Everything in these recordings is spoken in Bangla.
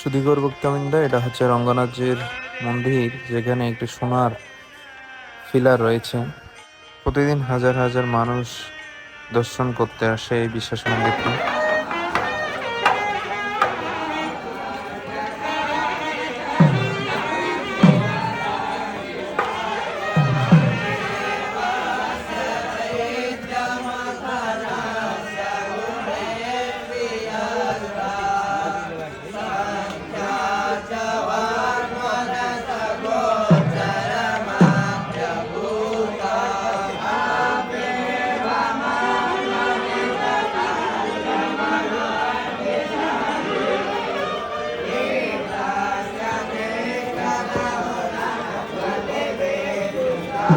সুধীগর ভক্তবৃন্দ এটা হচ্ছে রঙ্গনাথজির মন্দির, যেখানে একটি সোনার ফিলার রয়েছে। প্রতিদিন হাজার হাজার মানুষ দর্শন করতে আসে এই বিশ্বাস মন্দিরটি। এই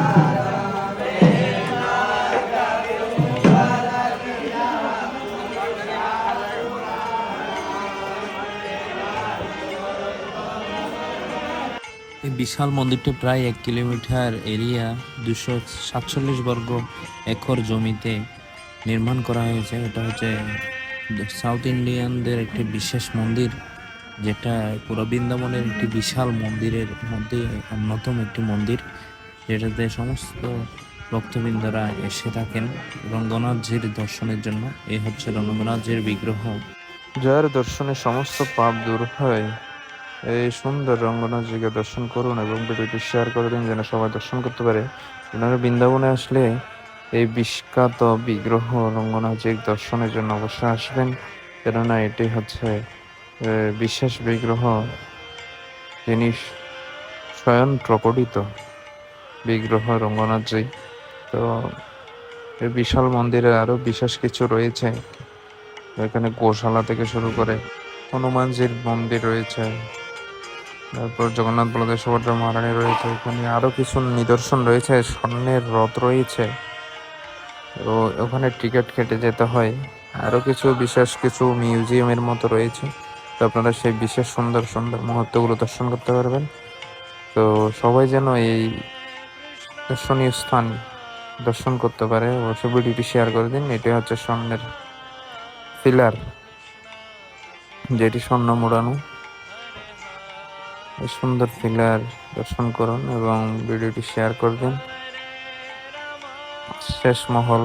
বিশাল মন্দিরটি প্রায় এক কিলোমিটার এরিয়া, দুশো সাতচল্লিশ বর্গ একর জমিতে নির্মাণ করা হয়েছে। এটা হচ্ছে সাউথ ইন্ডিয়ানদের একটি বিশেষ মন্দির, যেটা পুরো বৃন্দাবনের একটি বিশাল মন্দিরের মধ্যে অন্যতম একটি মন্দির। যেটাতে সমস্ত ভক্তবৃন্দরা এসে থাকেন রঙ্গনাথজির দর্শনের জন্য। এই হচ্ছে রঙ্গনাথজির বিগ্রহ। যার দর্শনে সমস্ত পাপ দূর হয়। এই সুন্দর রঙ্গনাথজিকে দর্শন করুন এবং ভিডিওটি শেয়ার করে দিন যেন সবাই দর্শন করতে পারে। আপনারা বৃন্দাবনে আসলে এই বিখ্যাত বিগ্রহ রঙ্গনাথজির দর্শনের জন্য অবশ্যই আসবেন। কেননা এটি হচ্ছে বিশেষ বিগ্রহ যিনি স্বয়ং প্রকটিত। বিগ্রহ, রঙ্গনাথজি। তো এই বিশাল মন্দিরে আরও বিশেষ কিছু রয়েছে। এখানে গোশালা থেকে শুরু করে হনুমানজির মন্দির রয়েছে। তারপর জগন্নাথ বলদেব সুভদ্রা মহারানী রয়েছে। এখানে আরও কিছু নিদর্শন রয়েছে, স্বর্ণের রথ রয়েছে। তো ওখানে টিকিট কেটে যেতে হয়। আরও কিছু বিশেষ কিছু মিউজিয়ামের মতো রয়েছে। তো আপনারা সেই বিশেষ সুন্দর সুন্দর মুহূর্তগুলো দর্শন করতে পারবেন। তো সবাই যেন এই দর্শনীয় স্থান দর্শন করতে পারে। অবশ্যই ভিডিওটি শেয়ার করে দিন। এটি হচ্ছে স্বর্ণের পিলার যেটি স্বর্ণ মোড়ানো। সুন্দর পিলার দর্শন করুন এবং ভিডিওটি শেয়ার করবেন শেষ মহল।